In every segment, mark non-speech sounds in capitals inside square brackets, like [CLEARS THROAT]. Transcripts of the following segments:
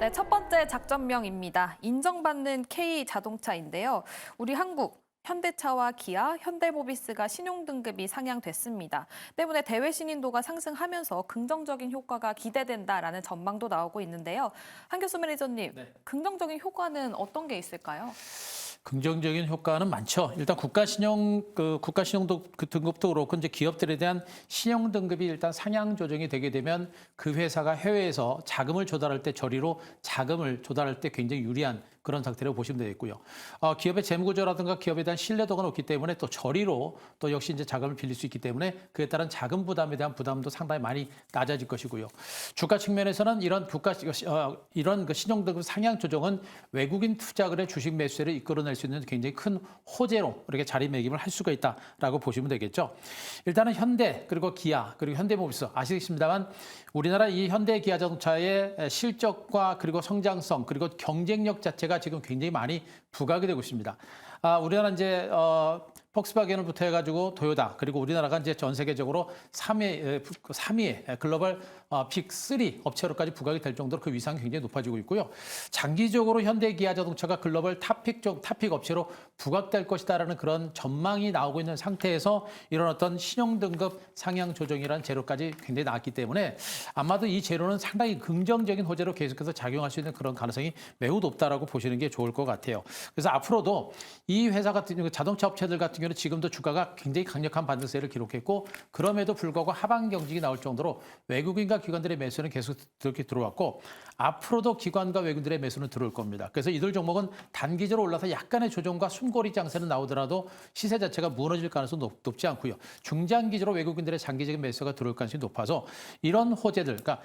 네, 첫 번째 작전명입니다. 인정받는 K 자동차인데요. 우리 한국 현대차와 기아, 현대모비스가 신용 등급이 상향됐습니다. 때문에 대외 신인도가 상승하면서 긍정적인 효과가 기대된다라는 전망도 나오고 있는데요. 한 교수 매니저님, 네. 긍정적인 효과는 어떤 게 있을까요? 긍정적인 효과는 많죠. 일단 국가 신용 그 국가 신용 그 등급도 그렇고 이제 기업들에 대한 신용 등급이 일단 상향 조정이 되게 되면 그 회사가 해외에서 자금을 조달할 때 저리로 자금을 조달할 때 굉장히 유리한 그런 상태라고 보시면 되겠고요. 어, 기업의 재무구조라든가 기업에 대한 신뢰도가 높기 때문에 또 저리로 또 역시 이제 자금을 빌릴 수 있기 때문에 그에 따른 자금 부담에 대한 부담도 상당히 많이 낮아질 것이고요. 주가 측면에서는 이런 국가 어, 이런 그 신용 등급 상향 조정은 외국인 투자글의 주식 매수세를 이끌어낼 수 있는 굉장히 큰 호재로 이렇게 자리매김을 할 수가 있다라고 보시면 되겠죠. 일단은 현대 그리고 기아 그리고 현대모비스 아시겠습니다만 우리나라 이 현대 기아 자동차의 실적과 그리고 성장성 그리고 경쟁력 자체가 지금 굉장히 많이 부각이 되고 있습니다. 아, 우리나라 이제 어, 폭스바겐을부터 해가지고 도요다 그리고 우리나라가 이제 전 세계적으로 3위 3위의 글로벌 어, 빅3 업체로까지 부각이 될 정도로 그 위상이 굉장히 높아지고 있고요. 장기적으로 현대 기아 자동차가 글로벌 탑픽 쪽 탑픽 업체로 부각될 것이다라는 그런 전망이 나오고 있는 상태에서 이런 어떤 신용 등급 상향 조정이라는 재료까지 굉장히 나왔기 때문에 아마도 이 재료는 상당히 긍정적인 호재로 계속해서 작용할 수 있는 그런 가능성이 매우 높다라고 보시는 게 좋을 것 같아요. 그래서 앞으로도 이 회사 같은 경우 자동차 업체들 같은 경우는 지금도 주가가 굉장히 강력한 반등세를 기록했고 그럼에도 불구하고 하방 경직이 나올 정도로 외국인과 기관들의 매수는 계속 이렇게 들어왔고 앞으로도 기관과 외국인들의 매수는 들어올 겁니다. 그래서 이들 종목은 단기적으로 올라서 약간의 조정과 숨고리 장세는 나오더라도 시세 자체가 무너질 가능성이 높, 높지 않고요. 중장기적으로 외국인들의 장기적인 매수가 들어올 가능성이 높아서 이런 호재들, 그러니까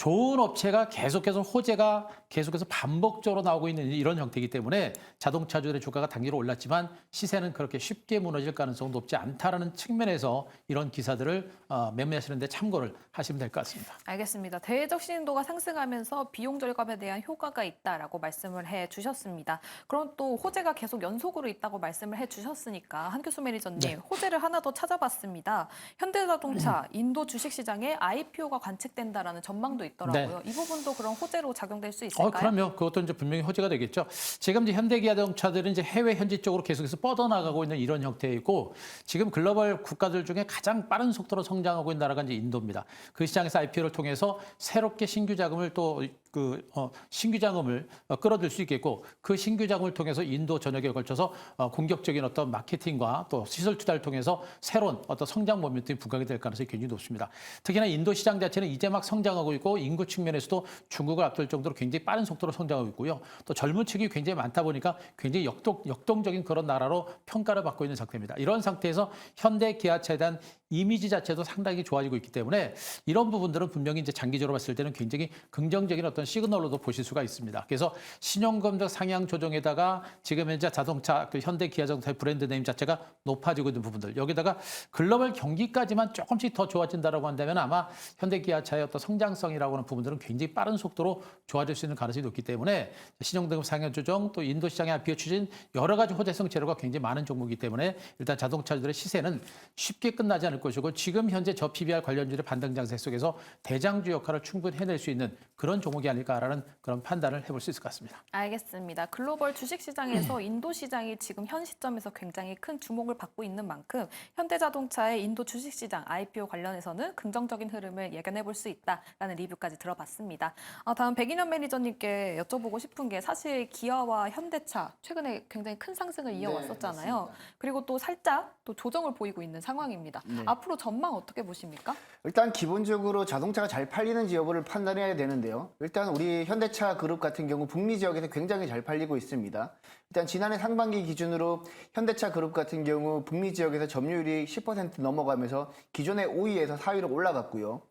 좋은 업체가 계속해서 호재가 계속해서 반복적으로 나오고 있는 이런 형태이기 때문에 자동차주들의 주가가 단기로 올랐지만 시세는 그렇게 쉽게 무너질 가능성은 높지 않다라는 측면에서 이런 기사들을 어, 매매하시는데 참고를 하시면 될 것 같습니다. 알겠습니다. 대외적 신인도가 상승하면서 비용 절감에 대한 효과가 있다라고 말씀을 해 주셨습니다. 그럼 또 호재가 계속 연속으로 있다고 말씀을 해 주셨으니까 한 교수 매니저님 네. 호재를 하나 더 찾아봤습니다. 현대자동차 인도 주식시장에 IPO가 관측된다라는 전망도 있더라고요. 이 부분도 그런 호재로 작용될 수 있을까요? 네. 어, 그럼요. 그것도 이제 분명히 호재가 되겠죠. 지금 이제 현대기아자동차들은 이제 해외 현지 쪽으로 계속해서 뻗어나가고 있는 이런 형태이고 지금 글로벌 국가들 중에 가장 빠른 속도로 성장하고 있는 나라가 이제 인도입니다. 그 시장에서 IPO를 통해서 새롭게 신규 자금을 또그 어, 신규 자금을 어, 끌어들 수 있겠고 그 신규 자금을 통해서 인도 전역에 걸쳐서 어, 공격적인 어떤 마케팅과 또 시설 투자를 통해서 새로운 어떤 성장 모멘텀이 부각이 될 가능성이 굉장히 높습니다. 특히나 인도 시장 자체는 이제 막 성장하고 있고 인구 측면에서도 중국을 앞둘 정도로 굉장히 빠른 속도로 성장하고 있고요. 또 젊은 층이 굉장히 많다 보니까 굉장히 역동, 역동적인 그런 나라로 평가를 받고 있는 상태입니다. 이런 상태에서 현대 기아차에 대한 이미지 자체도 상당히 좋아지고 있기 때문에 이런 부분들은 분명히 이제 장기적으로 봤을 때는 굉장히 긍정적인 어떤 시그널로도 보실 수가 있습니다. 그래서 신용금적 상향 조정에다가 지금 현재 자동차 그 현대 기아 자동차의 브랜드 네임 자체가 높아지고 있는 부분들 여기다가 글로벌 경기까지만 조금씩 더 좋아진다라고 한다면 아마 현대 기아차의 어떤 성장성이라고 하는 부분들은 굉장히 빠른 속도로 좋아질 수 있는 가능성이 높기 때문에 신용등급 상향 조정 또 인도 시장의 IPO 추진 여러 가지 호재성 재료가 굉장히 많은 종목이기 때문에 일단 자동차들의 시세는 쉽게 끝나지 않을 것이고 지금 현재 저 PBR 관련주의 반등 장세 속에서 대장주 역할을 충분히 해낼 수 있는 그런 종목이 아닐까라는 그런 판단을 해볼 수 있을 것 같습니다. 알겠습니다. 글로벌 주식 시장에서 [CLEARS THROAT] 인도 시장이 지금 현 시점에서 굉장히 큰 주목을 받고 있는 만큼 현대자동차의 인도 주식 시장 IPO 관련해서는 긍정적인 흐름을 예견해 볼 수 있다라는 리뷰까지 들어봤습니다. 아, 다음 백인현 매니저님께 여쭤보고 싶은 게 사실 기아와 현대차 최근에 굉장히 큰 상승을 이어왔었잖아요. 맞습니다. 그리고 또 살짝 또 조정을 보이고 있는 상황입니다. 네. 앞으로 전망 어떻게 보십니까? 일단 기본적으로 자동차가 잘 팔리는지 여부를 판단해야 되는데요. 일단 우리 현대차 그룹 같은 경우 북미 지역에서 굉장히 잘 팔리고 있습니다. 일단 지난해 상반기 기준으로 현대차 그룹 같은 경우 북미 지역에서 점유율이 10% 넘어가면서 기존의 5위에서 4위로 올라갔고요.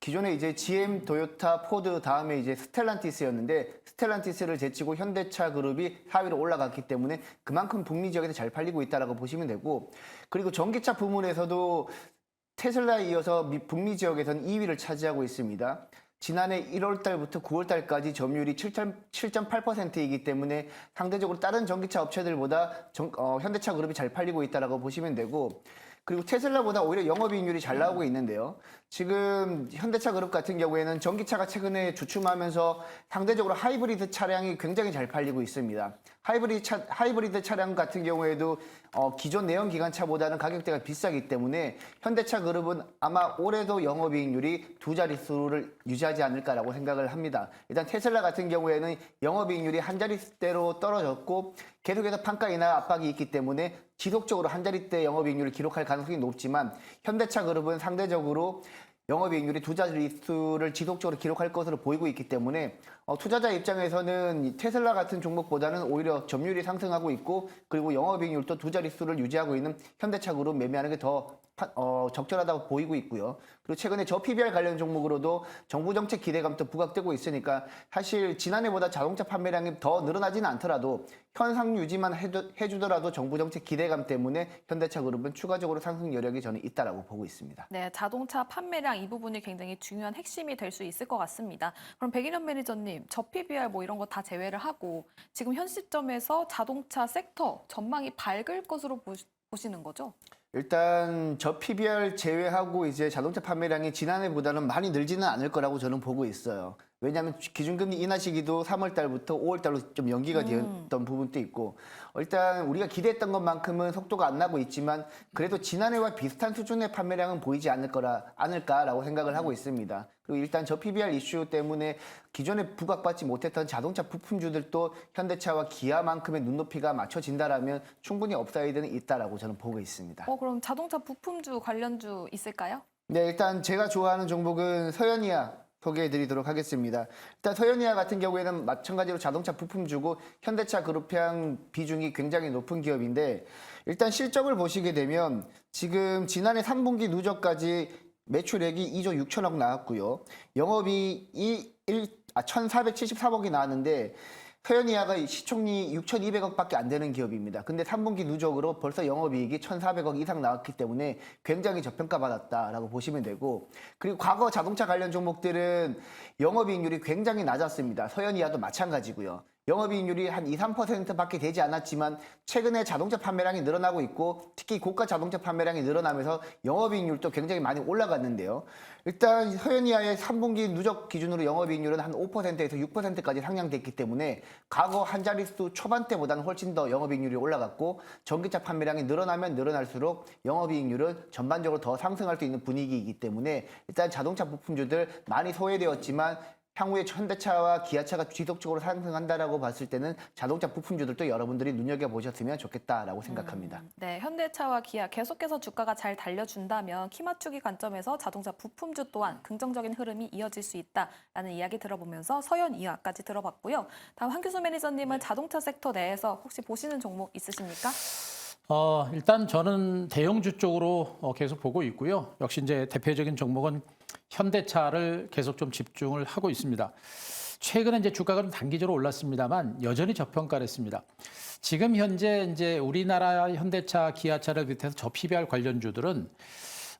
기존에 이제 GM, 도요타, 포드 다음에 이제 스텔란티스였는데 스텔란티스를 제치고 현대차 그룹이 4위로 올라갔기 때문에 그만큼 북미 지역에서 잘 팔리고 있다라고 보시면 되고 그리고 전기차 부문에서도 테슬라에 이어서 미- 북미 지역에서는 2위를 차지하고 있습니다. 지난해 1월 달부터 9월 달까지 점유율이 7.8%이기 때문에 상대적으로 다른 전기차 업체들보다 전- 어, 현대차 그룹이 잘 팔리고 있다라고 보시면 되고 그리고 테슬라보다 오히려 영업이익률이 잘 나오고 있는데요. 지금 현대차 그룹 같은 경우에는 전기차가 최근에 주춤하면서 상대적으로 하이브리드 차량이 굉장히 잘 팔리고 있습니다. 하이브리드, 차, 하이브리드 차량 같은 경우에도 어, 기존 내연 기관차보다는 가격대가 비싸기 때문에 현대차 그룹은 아마 올해도 영업이익률이 두 자릿수를 유지하지 않을까라고 생각을 합니다. 일단 테슬라 같은 경우에는 영업이익률이 한 자릿대로 떨어졌고 계속해서 판가 인하 압박이 있기 때문에 지속적으로 한 자릿대 영업이익률을 기록할 가능성이 높지만 현대차 그룹은 상대적으로 영업이익률이 두 자릿수를 지속적으로 기록할 것으로 보이고 있기 때문에 어, 투자자 입장에서는 이 테슬라 같은 종목보다는 오히려 점유율이 상승하고 있고 그리고 영업이익률도 두 자릿수를 유지하고 있는 현대차 그룹 매매하는 게더 어, 적절하다고 보이고 있고요. 그리고 최근에 저 PBR 관련 종목으로도 정부 정책 기대감도 부각되고 있으니까 사실 지난해보다 자동차 판매량이 더 늘어나지는 않더라도 현상 유지만 해도, 해주더라도 정부 정책 기대감 때문에 현대차 그룹은 추가적으로 상승 여력이 저는 있다라고 보고 있습니다. 네, 자동차 판매량 이 부분이 굉장히 중요한 핵심이 될 수 있을 것 같습니다. 그럼 백인현 매니저님, 저 PBR 뭐 이런 거 다 제외를 하고 지금 현 시점에서 자동차 섹터 전망이 밝을 것으로 보시, 보시는 거죠? 일단 저 PBR 제외하고 이제 자동차 판매량이 지난해보다는 많이 늘지는 않을 거라고 저는 보고 있어요. 왜냐하면 기준금리 인하 시기도 3월 달부터 5월 달로 좀 연기가 되었던 부분도 있고 일단 우리가 기대했던 것만큼은 속도가 안 나고 있지만 그래도 지난해와 비슷한 수준의 판매량은 보이지 않을 거라 않을까라고 생각을 하고 있습니다. 그리고 일단 저 PBR 이슈 때문에 기존에 부각받지 못했던 자동차 부품주들도 현대차와 기아만큼의 눈높이가 맞춰진다라면 충분히 업사이드는 있다라고 저는 보고 있습니다. 어, 그럼 자동차 부품주 관련주 있을까요? 네, 일단 제가 좋아하는 종목은 서현이야 소개해드리도록 하겠습니다. 일단 서현이야 같은 경우에는 마찬가지로 자동차 부품 주고 현대차 그룹향 비중이 굉장히 높은 기업인데 일단 실적을 보시게 되면 지금 지난해 3분기 누적까지 매출액이 2조 6천억 나왔고요. 영업이익이 1, 아, 1,473억이 나왔는데 서현이야가 시총리 6,200억밖에 안 되는 기업입니다. 근데 3분기 누적으로 벌써 영업이익이 1,400억 이상 나왔기 때문에 굉장히 저평가 받았다라고 보시면 되고 그리고 과거 자동차 관련 종목들은 영업이익률이 굉장히 낮았습니다. 서현이야도 마찬가지고요. 영업이익률이 한 2, 3%밖에 되지 않았지만 최근에 자동차 판매량이 늘어나고 있고 특히 고가 자동차 판매량이 늘어나면서 영업이익률도 굉장히 많이 올라갔는데요. 일단 서현이아의 3분기 누적 기준으로 영업이익률은 한 5%에서 6%까지 상향됐기 때문에 과거 한 자릿수 초반대보다는 훨씬 더 영업이익률이 올라갔고 전기차 판매량이 늘어나면 늘어날수록 영업이익률은 전반적으로 더 상승할 수 있는 분위기이기 때문에 일단 자동차 부품주들 많이 소외되었지만 향후에 현대차와 기아차가 지속적으로 상승한다라고 봤을 때는 자동차 부품주들도 여러분들이 눈여겨 보셨으면 좋겠다라고 생각합니다. 네, 현대차와 기아 계속해서 주가가 잘 달려준다면 키 맞추기 관점에서 자동차 부품주 또한 긍정적인 흐름이 이어질 수 있다라는 이야기 들어보면서 서현 이하까지 들어봤고요. 다음 한규수 매니저님은 자동차 섹터 내에서 혹시 보시는 종목 있으십니까? 어, 일단 저는 대형주 쪽으로 어, 계속 보고 있고요. 역시 이제 대표적인 종목은 현대차를 계속 좀 집중을 하고 있습니다. 최근에 이제 주가가 좀 단기적으로 올랐습니다만 여전히 저평가를 했습니다. 지금 현재 이제 우리나라 현대차, 기아차를 비롯해서 저 PBR 관련주들은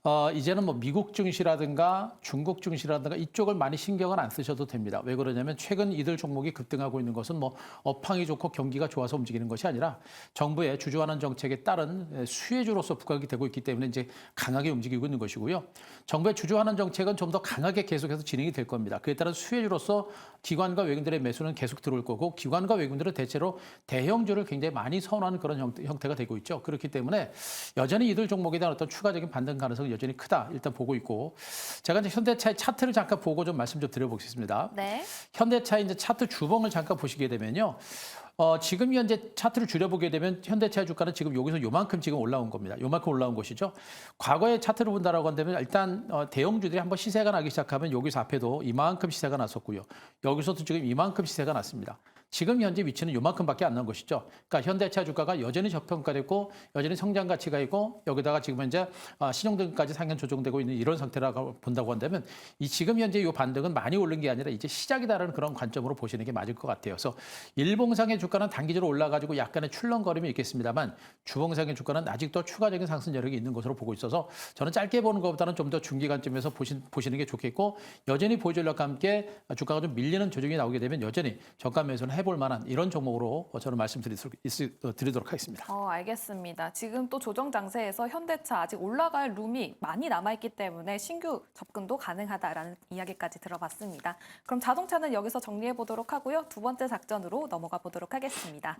어, 이제는 뭐 미국 증시라든가 중국 증시라든가 이쪽을 많이 신경을 안 쓰셔도 됩니다. 왜 그러냐면 최근 이들 종목이 급등하고 있는 것은 뭐 업황이 좋고 경기가 좋아서 움직이는 것이 아니라 정부의 주주환원 정책에 따른 수혜주로서 부각이 되고 있기 때문에 이제 강하게 움직이고 있는 것이고요. 정부의 주주환원 정책은 좀 더 강하게 계속해서 진행이 될 겁니다. 그에 따른 수혜주로서 기관과 외국인들의 매수는 계속 들어올 거고 기관과 외국인들은 대체로 대형주를 굉장히 많이 선호하는 그런 형태, 형태가 되고 있죠. 그렇기 때문에 여전히 이들 종목에 대한 어떤 추가적인 반등 가능성은 여전히 크다. 일단 보고 있고 제가 이제 현대차의 차트를 잠깐 보고 좀 말씀 좀 드려보겠습니다. 네. 현대차 이제 차트 주봉을 잠깐 보시게 되면요. 어, 지금 현재 차트를 줄여보게 되면 현대차 주가는 지금 여기서 요만큼 지금 올라온 겁니다. 요만큼 올라온 것이죠. 과거의 차트를 본다라고 한다면 일단 어, 대형주들이 한번 시세가 나기 시작하면 여기서 앞에도 이만큼 시세가 났었고요. 여기서도 지금 이만큼 시세가 났습니다. 지금 현재 위치는 요만큼밖에 안 난 것이죠. 그러니까 현대차 주가가 여전히 저평가됐고 여전히 성장 가치가 있고 여기다가 지금 현재 아, 신용 등까지 상향 조정되고 있는 이런 상태라고 본다고 한다면 이 지금 현재 이 반등은 많이 오른 게 아니라 이제 시작이다라는 그런 관점으로 보시는 게 맞을 것 같아요. 그래서 일봉상의 주가는 단기적으로 올라가지고 약간의 출렁거림이 있겠습니다만 주봉상의 주가는 아직도 추가적인 상승 여력이 있는 것으로 보고 있어서 저는 짧게 보는 것보다는 좀 더 중기관점에서 보시, 보시는 게 좋겠고 여전히 전략과 함께 주가가 좀 밀리는 조정이 나오게 되면 여전히 저가 매수는 해볼 만한 이런 종목으로 저는 말씀드리도록 있- 어, 드리도록 하겠습니다. 어, 알겠습니다. 지금 또 조정 장세에서 현대차 아직 올라갈 룸이 많이 남아있기 때문에 신규 접근도 가능하다라는 이야기까지 들어봤습니다. 그럼 자동차는 여기서 정리해 보도록 하고요. 두 번째 작전으로 넘어가 보도록 하겠습니다.